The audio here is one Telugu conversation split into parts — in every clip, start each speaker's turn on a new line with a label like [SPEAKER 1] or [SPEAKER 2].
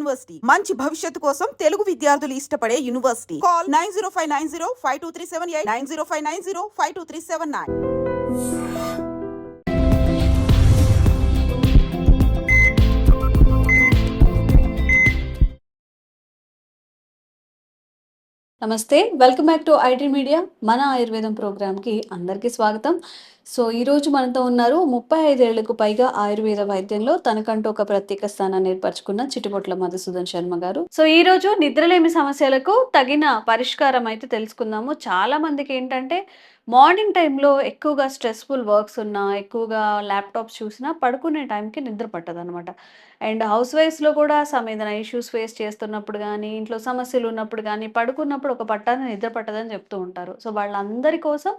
[SPEAKER 1] యూనివర్సిటీ. మంచి భవిష్యత్తు కోసం తెలుగు విద్యార్థులు ఇష్టపడే university. Call nine zero five nine zero five two three seven eight nine zero five nine zero five two three seven nine.
[SPEAKER 2] నమస్తే welcome back to IT media. మన ఆయుర్వేదం ప్రోగ్రామ్కి అందరికీ స్వాగతం. సో ఈరోజు మనతో ఉన్నారు ముప్పై ఐదేళ్ళకు పైగా ఆయుర్వేద వైద్యంలో తనకంటూ ఒక ప్రత్యేక స్థానాన్ని ఏర్పరచుకున్న చిట్టుబొట్ల మధుసూదన్ శర్మ గారు. సో ఈ రోజు నిద్రలేమి సమస్యలకు తగిన పరిష్కారం అయితే తెలుసుకుందాము. చాలా మందికి ఏంటంటే మార్నింగ్ టైంలో ఎక్కువగా స్ట్రెస్ఫుల్ వర్క్స్ ఉన్నా ఎక్కువగా ల్యాప్టాప్స్ చూసినా పడుకునే టైంకి నిద్ర పట్టదు అనమాట అండ్ హౌస్ వైఫ్స్లో కూడా సమ్ ఏదైనా ఇష్యూస్ ఫేస్ చేస్తున్నప్పుడు కానీ ఇంట్లో సమస్యలు ఉన్నప్పుడు కానీ పడుకున్నప్పుడు ఒక పట్టాన్ని నిద్ర పట్టదని చెప్తూ ఉంటారు. సో వాళ్ళందరి కోసం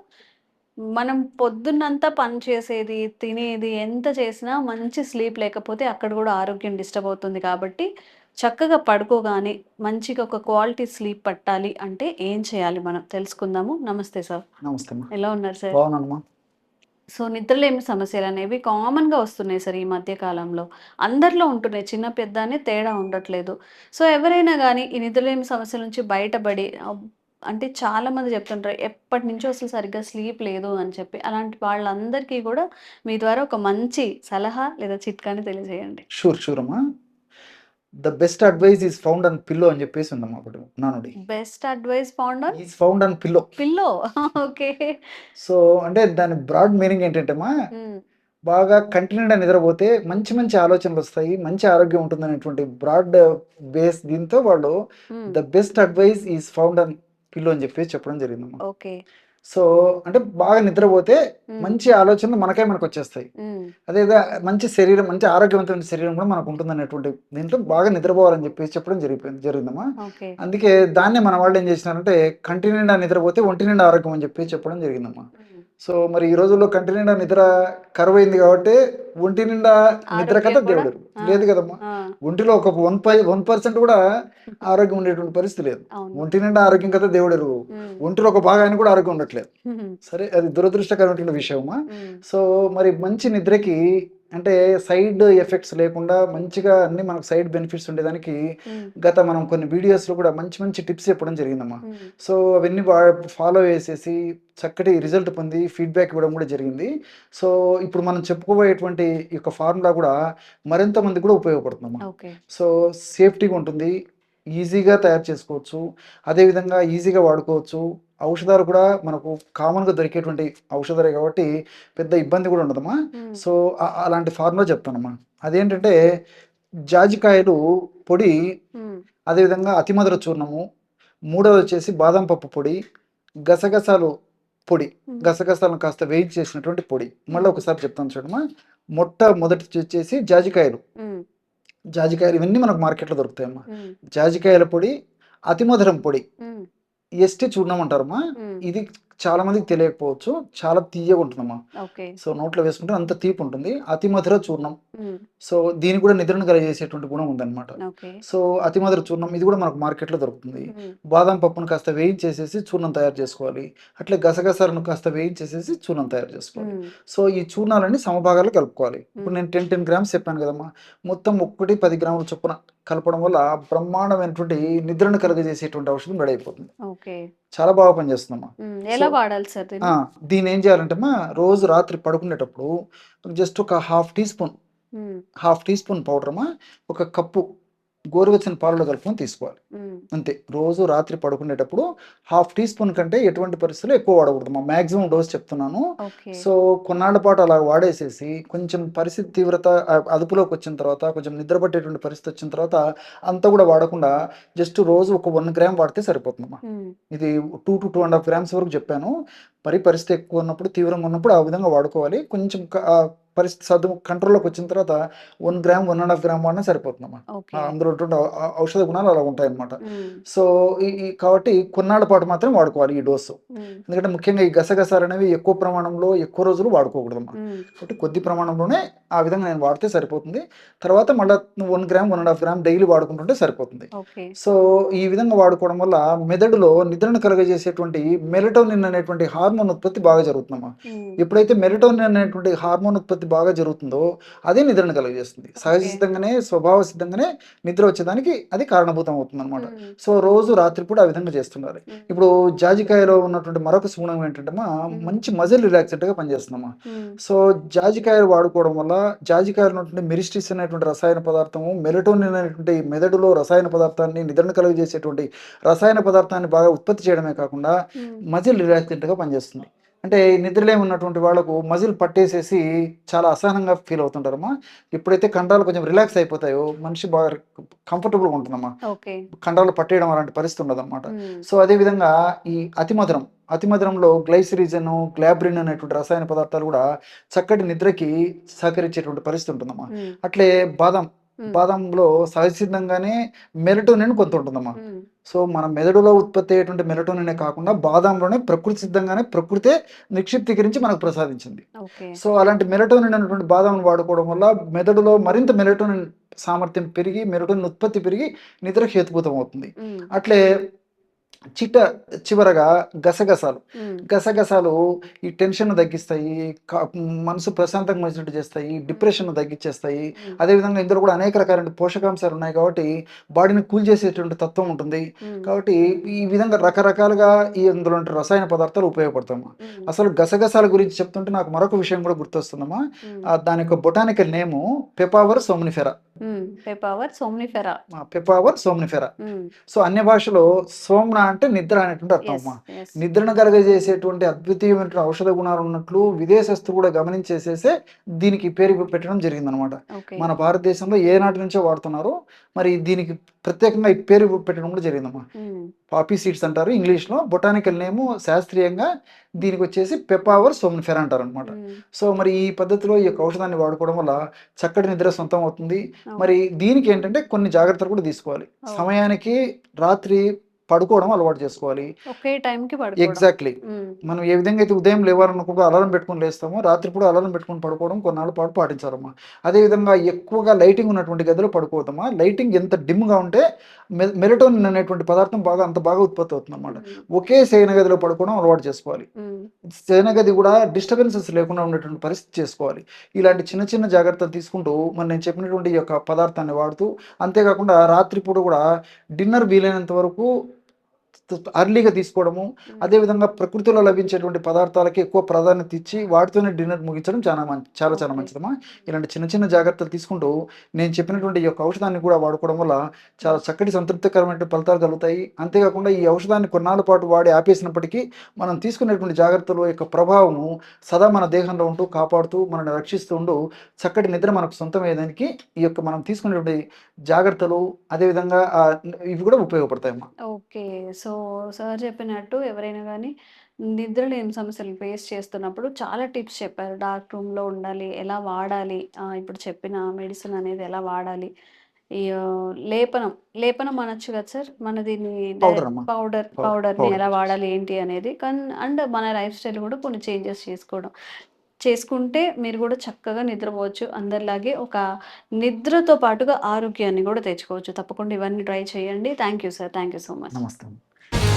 [SPEAKER 2] మనం పొద్దున్నంతా పని చేసేది తినేది ఎంత చేసినా మంచి స్లీప్ లేకపోతే అక్కడ కూడా ఆరోగ్యం డిస్టర్బ్ అవుతుంది కాబట్టి చక్కగా పడుకోగానే మంచిగా ఒక క్వాలిటీ స్లీప్ పట్టాలి అంటే ఏం చేయాలి మనం? తెలుసుకుందాము. నమస్తే సార్.
[SPEAKER 3] నమస్తే
[SPEAKER 2] ఎలా ఉన్నారు సార్? సో నిద్రలేమి సమస్యలు అనేవి కామన్గా వస్తున్నాయి సార్ ఈ మధ్య కాలంలో. అందరిలో ఉంటున్నాయి. చిన్న పెద్ద అని తేడా ఉండట్లేదు. సో ఎవరైనా కానీ ఈ నిద్రలేమి సమస్యల నుంచి బయటపడి అంటే చాలా మంది చెప్తుంటారు ఎప్పటి నుంచో అసలు సరిగ్గా స్లీప్ లేదు అని చెప్పి. అలాంటి వాళ్ళందరికీ కూడా మీ ద్వారా ఒక మంచి సలహా లేదా చిట్కాని తెలియజేయండి.
[SPEAKER 3] షూర్ షూర్ అమ్మా the best advice is found on pillow అని చెప్పేసి ఉందమ్మా అప్పుడు నానుడి.
[SPEAKER 2] Best advice founder
[SPEAKER 3] is found on pillow.
[SPEAKER 2] Pillow. Okay.
[SPEAKER 3] So అంటే దాని బ్రాడ్ మీనింగ్ ఏంటంటే అమ్మా బాగా కంటిన్యూగా నిద్రపోతే మంచి మంచి ఆలోచనలు వస్తాయి మంచి ఆరోగ్యం ఉంటుంది అనేటువంటి బ్రాడ్ బేస్ దీంతో వాళ్ళు the best advice is found on pillow అని చెప్పేసి చెప్పడం జరిగిందమ్మా.
[SPEAKER 2] ఓకే.
[SPEAKER 3] సో అంటే బాగా నిద్రపోతే మంచి ఆలోచనలు మనకే మనకు వచ్చేస్తాయి. అదే మంచి శరీరం మంచి ఆరోగ్యవంతమైన శరీరం కూడా మనకు ఉంటుంది అనేటువంటి దీంట్లో బాగా నిద్రపోవాలని చెప్పేసి చెప్పడం జరిగిపోయింది జరిగిందమ్మా. అందుకే దాన్నే మన వాళ్ళు ఏం చేసినారంటే కంటి నిండా నిద్రపోతే ఒంటి నిండా ఆరోగ్యం అని చెప్పి చెప్పడం జరిగిందమ్మా. సో మరి ఈ రోజుల్లో కంటి నిండా నిద్ర కరువైంది కాబట్టి ఒంటి నిండా నిద్ర కథ? దేవుడు. లేదు కదమ్మా. ఒంటిలో ఒక వన్ పై వన్ పర్సెంట్ కూడా ఆరోగ్యం ఉండేటువంటి పరిస్థితి లేదు. ఒంటి నిండా ఆరోగ్యం కదా దేవుడు ఒంటిలో ఒక భాగానికి కూడా ఆరోగ్యం ఉండట్లేదు. సరే అది దురదృష్టకరమైన విషయమా? సో మరి మంచి నిద్రకి అంటే సైడ్ ఎఫెక్ట్స్ లేకుండా మంచిగా అన్ని మనకు సైడ్ బెనిఫిట్స్ ఉండేదానికి గత మనం కొన్ని వీడియోస్లో కూడా మంచి మంచి టిప్స్ చెప్పడం జరిగిందమ్మా. సో అవన్నీ ఫాలో చేసేసి చక్కటి రిజల్ట్ పొంది ఫీడ్బ్యాక్ ఇవ్వడం కూడా జరిగింది. సో ఇప్పుడు మనం చెప్పుకోబోయేటువంటి ఈ యొక్క ఫార్ములా కూడా మరింత మంది కూడా ఉపయోగపడుతుందమ్మా. సో సేఫ్టీగా ఉంటుంది ఈజీగా తయారు చేసుకోవచ్చు. అదేవిధంగా ఈజీగా వాడుకోవచ్చు. ఔషధాలు కూడా మనకు కామన్గా దొరికేటువంటి ఔషధాలే కాబట్టి పెద్ద ఇబ్బంది కూడా ఉండదమ్మా. సో అలాంటి ఫార్ములా చెప్తానమ్మా. అదేంటంటే జాజికాయలు పొడి అదేవిధంగా అతిమధుర చూర్ణము మూడవది వచ్చేసి బాదం పప్పు పొడి గసగసాలు పొడి. గసగసాలను కాస్త వేయించి చేసినటువంటి పొడి. మళ్ళీ ఒకసారి చెప్తాను చూడమ్మా. మొట్టమొదటి వచ్చేసి జాజికాయలు. జాజికాయలు ఇవన్నీ మనకు మార్కెట్లో దొరుకుతాయమ్మా. జాజికాయల పొడి అతిమధురం పొడి. ఎస్టి చూర్ణం అంటారమ్మా. ఇది చాలా మందికి తెలియకపోవచ్చు. చాలా తీయగా ఉంటుందమ్మా. సో నోట్లో వేసుకుంటే అంత తీపి ఉంటుంది. అతి మధుర చూర్ణం. సో దీనికి కూడా నిద్రను కలిగేసేటువంటి గుణం ఉందన్నమాట. సో అతి మధుర చూర్ణం ఇది కూడా మనకు మార్కెట్లో దొరుకుతుంది. బాదం పప్పును కాస్త వేయించేసేసి చూర్ణం తయారు చేసుకోవాలి. అట్లే గసగసాలను కాస్త వేయించేసేసి చూర్ణం తయారు చేసుకోవాలి. సో ఈ చూర్ణాలన్నీ సమభాగాలు కలుపుకోవాలి. ఇప్పుడు నేను టెన్ టెన్ గ్రామ్స్ చెప్పాను కదమ్మా. మొత్తం ఒక్కటి పది గ్రాముల చొప్పున కలపడం వల్ల బ్రహ్మాండమైనటువంటి నిద్రను కలుగజేసేటువంటి ఔషధం రెడీ అయిపోతుంది చాలా బాగా పనిచేస్తుందమ్మా
[SPEAKER 2] ఎలా వాడాలి సార్ దీన్ని?
[SPEAKER 3] ఏం చేయాలంటే అమ్మా రోజు రాత్రి పడుకునేటప్పుడు జస్ట్ ఒక half teaspoon half teaspoon powder అమ్మా ఒక కప్పు గోరువెచ్చని పాలలో కలుపుకొని తీసుకోవాలి. అంతే. రోజు రాత్రి పడుకునేటప్పుడు హాఫ్ టీ స్పూన్ కంటే ఎటువంటి పరిస్థితుల్లో ఎక్కువ వాడకూడదు. మా మ్యాక్సిమం డోస్ చెప్తున్నాను. సో కొన్నాళ్ళ పాటు అలా వాడేసేసి కొంచెం పరిస్థితి తీవ్రత అదుపులోకి వచ్చిన తర్వాత కొంచెం నిద్ర పట్టేటువంటి పరిస్థితి వచ్చిన తర్వాత అంతా కూడా వాడకుండా జస్ట్ రోజు ఒక వన్ గ్రామ్ వాడితే సరిపోతుందమ్మా. ఇది two to two and half grams వరకు చెప్పాను. మరి పరిస్థితి ఎక్కువ ఉన్నప్పుడు తీవ్రంగా ఉన్నప్పుడు ఆ విధంగా వాడుకోవాలి. కొంచెం పరిస్థితి సర్దు కంట్రోల్లోకి వచ్చిన తర్వాత one gram one and half gram వాడినా సరిపోతుందమ్మా. అందులో ఔషధ గుణాలు అలా ఉంటాయన్నమాట.
[SPEAKER 2] ఉమ్,
[SPEAKER 3] సో ఈ కాబట్టి కొన్నాళ్ళ పాటు మాత్రం వాడుకోవాలి ఈ డోసు. ఎందుకంటే ముఖ్యంగా ఈ గసగసాలు అనేవి ఎక్కువ ప్రమాణంలో ఎక్కువ రోజులు వాడుకోకూడదమ్మా. కాబట్టి కొద్ది ప్రమాణంలోనే ఆ విధంగా నేను వాడితే సరిపోతుంది. తర్వాత మళ్ళీ one gram one and half gram daily వాడుకుంటుంటే సరిపోతుంది. సో ఈ విధంగా వాడుకోవడం వల్ల మెదడులో నిద్రను కలుగజేసేటువంటి మెలటోనిన్ అనేటువంటి హార్మోన్ ఉత్పత్తి బాగా జరుగుతుందమ్మా. ఎప్పుడైతే మెలటోనిన్ అనేటువంటి హార్మోన్ ఉత్పత్తి ఉత్పత్తి బాగా జరుగుతుందో అదే నిద్రను కలుగజేస్తుంది సహజ సిద్ధంగానే స్వభావ సిద్ధంగానే నిద్ర వచ్చేదానికి అది కారణభూతం అవుతుంది అనమాట. సో రోజు రాత్రిపూట ఆ విధంగా చేస్తుండాలి. ఇప్పుడు జాజికాయలో ఉన్నటువంటి మరొక సుగుణం ఏంటంటే మంచి మజిల్ రిలాక్సెంట్గా పనిచేస్తుందమ్మా
[SPEAKER 2] మ్మ్.
[SPEAKER 3] సో జాజికాయలు వాడుకోవడం వల్ల జాజికాయలు ఉన్నటువంటి మిరిస్టిస్ అనేటువంటి రసాయన పదార్థము మెలటోనిన్ అనేటువంటి మెదడులో రసాయన పదార్థాన్ని నిద్రను కలుగజేసేటువంటి రసాయన పదార్థాన్ని బాగా ఉత్పత్తి చేయడమే కాకుండా. మజిల్ రిలాక్సెంట్గా పనిచేస్తుంది అంటే ఈ నిద్రలే ఉన్నటువంటి వాళ్ళకు మజిల్ పట్టేసేసి చాలా అసహనంగా ఫీల్ అవుతుంటారమ్మా ఎప్పుడైతే కండరాలు కొంచెం రిలాక్స్ అయిపోతాయో మనిషి బాగా కంఫర్టబుల్గా ఉంటుందమ్మా కండరాలు పట్టేయడం అలాంటి పరిస్థితి ఉండదన్నమాట
[SPEAKER 2] మ్మ్.
[SPEAKER 3] సో అదేవిధంగా ఈ అతిమధురం అతిమధురంలో గ్లైసిరిజన్ గ్లాబ్రిన్ అనేటువంటి రసాయన పదార్థాలు కూడా చక్కటి నిద్రకి సహకరించేటువంటి పరిస్థితి ఉంటుందమ్మా
[SPEAKER 2] మ్మ్.
[SPEAKER 3] అట్లే బాదం. బాదంలో సహజసిద్ధంగానే మెలటోనిన్ కొంత ఉంటుందమ్మా
[SPEAKER 2] మ్మ్.
[SPEAKER 3] సో మన మెదడులో ఉత్పత్తి అయ్యేటువంటి మెలటోనినే కాకుండా బాదంలోనే ప్రకృతి సిద్ధంగానే ప్రకృతే నిక్షిప్తీకరించి మనకు ప్రసాదించింది. సో అలాంటి మెలటోనిన్ అనేటువంటి బాదం వాడుకోవడం వల్ల మెదడులో మరింత మెలటోనిన్ సామర్థ్యం పెరిగి మెలటోనిన్ ఉత్పత్తి పెరిగి నిద్ర హేతుభూతం అవుతుంది. అట్లే చిట్ట చివరగా గసగసాలు. గసగసాలు ఈ టెన్షన్ తగ్గిస్తాయి మనసు ప్రశాంతంగా వచ్చినట్టు చేస్తాయి డిప్రెషన్ తగ్గించేస్తాయి. అదేవిధంగా ఇందులో కూడా అనేక రకాలైన పోషకాంశాలు ఉన్నాయి కాబట్టి బాడీని కూల్ చేసేటువంటి తత్వం ఉంటుంది. కాబట్టి ఈ విధంగా రకరకాలుగా ఈ ఇందులో ఉండే రసాయన పదార్థాలు ఉపయోగపడతామా. అసలు గసగసాల గురించి చెప్తుంటే నాకు మరొక విషయం కూడా గుర్తొస్తుందమ్మా దాని యొక్క botanical name papaver somnifera.
[SPEAKER 2] Papaver somnifera
[SPEAKER 3] papaver somnifera. So అన్య భాషలో సోమ్న అంటే నిద్ర అనేటువంటి అర్థం అమ్మా. నిద్రను కలగజేసేటువంటి అద్వితీయమైన ఔషధ గుణాలు ఉన్నట్లు విదేశస్తులు కూడా గమనించేసేసే దీనికి పేరు పెట్టడం జరిగిందనమాట మన భారతదేశంలో ఏ నాటి నుంచో వాడుతున్నారు మరి దీనికి ప్రత్యేకంగా ఈ పేరు పెట్టడం కూడా జరిగిందమ్మా
[SPEAKER 2] మ్మ్.
[SPEAKER 3] పాపీ సీడ్స్ అంటారు ఇంగ్లీష్లో బొటానికల్ నేము శాస్త్రీయంగా దీనికి వచ్చేసి పెపావర్ సోమ్నిఫెర్ అంటారు అనమాట. సో మరి ఈ పద్ధతిలో ఈ యొక్క ఔషధాన్ని వాడుకోవడం వల్ల చక్కటి నిద్ర సొంతం అవుతుంది
[SPEAKER 2] అవును.
[SPEAKER 3] మరి దీనికి ఏంటంటే కొన్ని జాగ్రత్తలు కూడా తీసుకోవాలి
[SPEAKER 2] అవును.
[SPEAKER 3] సమయానికి రాత్రి పడుకోవడం అలవాటు చేసుకోవాలి.
[SPEAKER 2] ఒకే టైంకి పడుకోవడం.
[SPEAKER 3] ఎగ్జాక్ట్లీ. మనం ఏ విధంగా అయితే ఉదయం లేవాలనుకుంటూ అలారం పెట్టుకుని లేస్తామో రాత్రిపూట అలారం పెట్టుకుని పడుకోవడం కొన్నాళ్ళ పాటు పాటించాలమ్మా. అదేవిధంగా ఎక్కువగా లైటింగ్ ఉన్నటువంటి గదిలో పడుకోవద్దమ్మా. లైటింగ్ ఎంత డిమ్గా ఉంటే మె- మెలటోనిన్ అనేటువంటి పదార్థం బాగా అంత బాగా ఉత్పత్తి అవుతుంది అనమాట. ఒకే శయన గదిలో పడుకోవడం అలవాటు చేసుకోవాలి. శయన గది కూడా డిస్టర్బెన్సెస్ లేకుండా ఉండేటువంటి పరిస్థితి చేసుకోవాలి. ఇలాంటి చిన్న చిన్న జాగ్రత్తలు తీసుకుంటూ మరి నేను చెప్పినటువంటి యొక్క పదార్థాన్ని వాడుతూ అంతేకాకుండా రాత్రిపూట కూడా డిన్నర్ వీలైనంత వరకు అర్లీగా తీసుకోవడము అదేవిధంగా ప్రకృతిలో లభించేటువంటి పదార్థాలకి ఎక్కువ ప్రాధాన్యత ఇచ్చి వాటితోనే డిన్నర్ ముగించడం చాలా మంచి చాలా చాలా. మంచిదమ్మా. ఇలాంటి చిన్న చిన్న జాగ్రత్తలు తీసుకుంటూ నేను చెప్పినటువంటి ఈ యొక్క ఔషధాన్ని కూడా వాడుకోవడం వల్ల చాలా చక్కటి సంతృప్తికరమైన ఫలితాలు కలుగుతాయి. అంతేకాకుండా ఈ ఔషధాన్ని కొన్నాళ్ళ పాటు వాడి ఆపేసినప్పటికీ మనం తీసుకునేటువంటి జాగ్రత్తల యొక్క ప్రభావము సదా మన దేహంలో ఉంటూ కాపాడుతూ మనల్ని రక్షిస్తూ ఉంటూ చక్కటి నిద్ర మనకు సొంతమయ్యేదానికి ఈ యొక్క మనం తీసుకునేటువంటి జాగ్రత్తలు అదేవిధంగా ఇవి కూడా ఉపయోగపడతాయమ్మా.
[SPEAKER 2] ఓకే. సో సార్ చెప్పినట్టు ఎవరైనా కానీ నిద్ర లేని సమస్యలు ఫేస్ చేస్తున్నప్పుడు చాలా టిప్స్ చెప్పారు. డార్క్ రూమ్లో ఉండాలి ఎలా వాడాలి ఇప్పుడు చెప్పిన మెడిసిన్ అనేది ఎలా వాడాలి. లేపనం లేపనం అనొచ్చు కదా సార్? మన దీన్ని. పౌడర్ పౌడర్ని. ఎలా వాడాలి ఏంటి అనేది. కానీ అండ్ మన లైఫ్ స్టైల్ కూడా కొన్ని చేంజెస్ చేసుకోవడం. చేసుకుంటే మీరు కూడా చక్కగా నిద్రపోవచ్చు. అందరిలాగే ఒక నిద్రతో పాటుగా ఆరోగ్యాన్ని కూడా తెచ్చుకోవచ్చు. తప్పకుండా ఇవన్నీ ట్రై చేయండి. Thank you sir thank you so much
[SPEAKER 3] నమస్తే